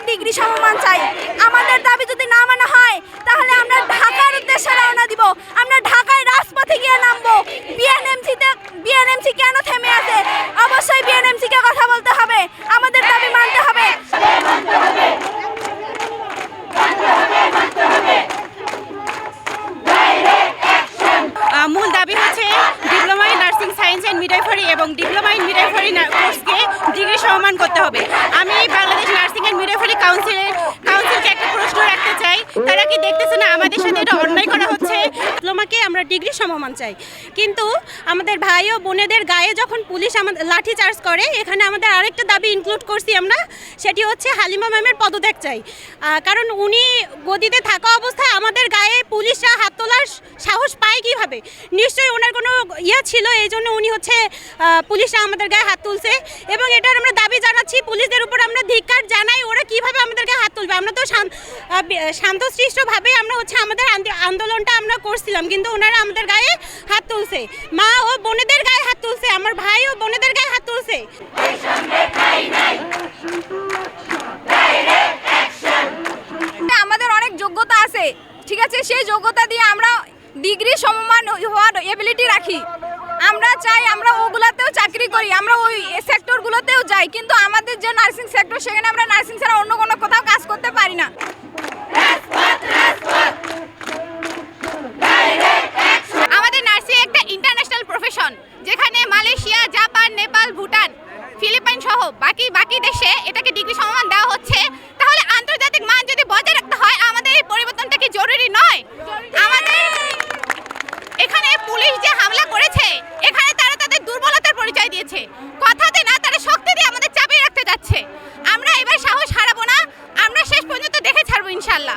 আমাদের ডিগ্রি সমমান চাই। আমাদের দাবি যদি না মানা হয়, তাহলে আমরা ঢাকার উদ্দেশ্যে রওনা দিব। আমরা ঢাকায় রাজপথে গিয়ে নামবো। বিএনএমসিতে বিএনএমসি কেন থেমে আছে? অবশ্যই বিএনএমসিকে কথা বলতে হবে। আমাদের দাবি মানতে হবে। মূল দাবি হচ্ছে diploma in nursing science and midwifery এবং ডিপ্লোমা ইন মিডাইফারি কোর্সকে ডিগ্রি সমান করতে হবে। আমি বাংলাদেশ নার্সিং সাথে এটা অন্যায় করা হচ্ছে ডিপ্লোমাকে আমরা ডিগ্রি সমমান চাই। কিন্তু আমাদের ভাই ও বোনেদের গায়ে যখন পুলিশ আমাদের লাঠি চার্জ করে এখানে আমাদের আরেকটা দাবি ইনক্লুড করছি আমরা সেটি হচ্ছে হালিমা ম্যামের পদত্যাগ চাই। কারণ উনি গদিতে থাকা অবস্থায় আমাদের গায়ে পুলিশরা হাত তোলার সাহস পায় কীভাবে? নিশ্চয়ই ওনার কোনো ইয়া ছিল এই জন্য উনি হচ্ছে পুলিশরা আমাদের গায়ে হাত তুলছে। এবং এটার আমরা দাবি জানাচ্ছি পুলিশদের উপর আমরা ধিক্কার জানাই ওরা কীভাবে আমাদের তুলবে। আমরা তো শান্তশিষ্টভাবে আমরা হচ্ছে আমাদের আন্দো- আন্দোলনটা আমরা করছিলাম, কিন্তু ওনারা আমাদের গায়ে হাত তুলছে। মা ও বোনেদের গায়ে হাত তুলছে, আমার ভাই ও বোনেদের গায়ে হাত তুলছে। আমাদের অনেক যোগ্যতা আছে, ঠিক আছে? সেই যোগ্যতা দিয়ে আমরা ডিগ্রি সমমান হওয়ার এবিলিটি রাখি। আমরা চাই আমরা ওগুলাতেও চাকরি করি, আমরা ওই সেক্টরগুলোতেও যাই, কিন্তু আমাদের যে নার্সিং সেক্টর সেখানে আমরা নার্সিং ছাড়া অন্য কোনো কোথাও কাজ করতে পারি না। আমাদের নার্সিং একটা ইন্টারন্যাশনাল প্রফেশন যেখানে Malaysia, Japan, Nepal, Bhutan, Philippines সহ বাকি বাকি দেশে এটাকে ডিগ্রি সমান ইনশাল্লাহ